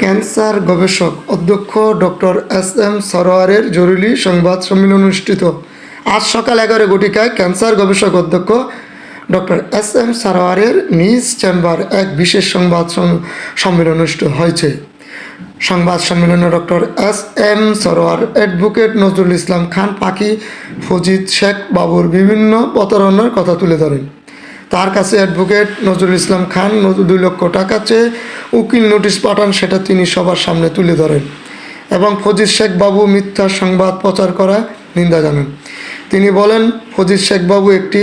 Cancer গবেষক অধ্যক্ষ doctor S M সরোয়ারের জরুরি সংবাদ সম্মেলন অনুষ্ঠিত। আজ সকাল এগারো ঘটিকায় ক্যান্সার গবেষক অধ্যক্ষ ডক্টর এস এম সারোয়ারের নিজ চেম্বার এক বিশেষ সংবাদ সম্মেলন অনুষ্ঠিত হয়েছে। সংবাদ সম্মেলনে doctor S M Sarwar advocate Nazrul Islam Khan, পাখি ফজিদ শেখ বাবুর বিভিন্ন প্রতারণার কথা তুলে ধরেন। তার কাছে অ্যাডভোকেট নজরুল ইসলাম খান দুই লক্ষ টাকা চেয়ে উকিল নোটিশ পাঠান, সেটা তিনি সবার সামনে তুলে ধরেন এবং ফজির শেখ বাবু মিথ্যা সংবাদ প্রচার করা নিন্দা জানান। তিনি বলেন ফজির শেখ বাবু একটি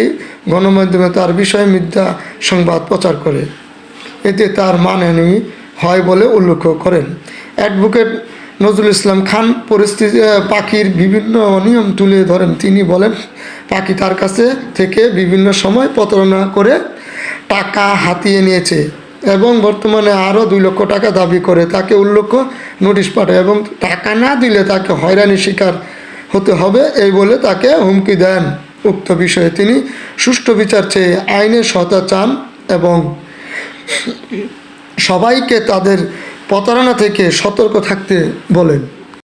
গণমাধ্যমে তার বিষয়ে মিথ্যা সংবাদ প্রচার করে। এতে তার মানহানি হয় বলে উল্লেখ করেন। অ্যাডভোকেট নজরুল ইসলাম খান পরিস্থিতি পাখির বিভিন্ন অনিয়ম তুলে ধরেন। তিনি বলেন, পাখি তার কাছে থেকে বিভিন্ন সময় প্রতারণা করে টাকা হাতিয়ে নিয়েছে এবং বর্তমানে আরও দুই লক্ষ টাকা দাবি করে তাকে উল্লেখ নোটিশ পাঠায় এবং টাকা না দিলে তাকে হয়রানির শিকার হতে হবে, এই বলে তাকে হুমকি দেন। উক্ত বিষয়ে তিনি সুষ্ঠু বিচার চেয়ে আইনে সহায়তা চান এবং সবাইকে তাদের প্রতারণা থেকে সতর্ক থাকতে বলেন।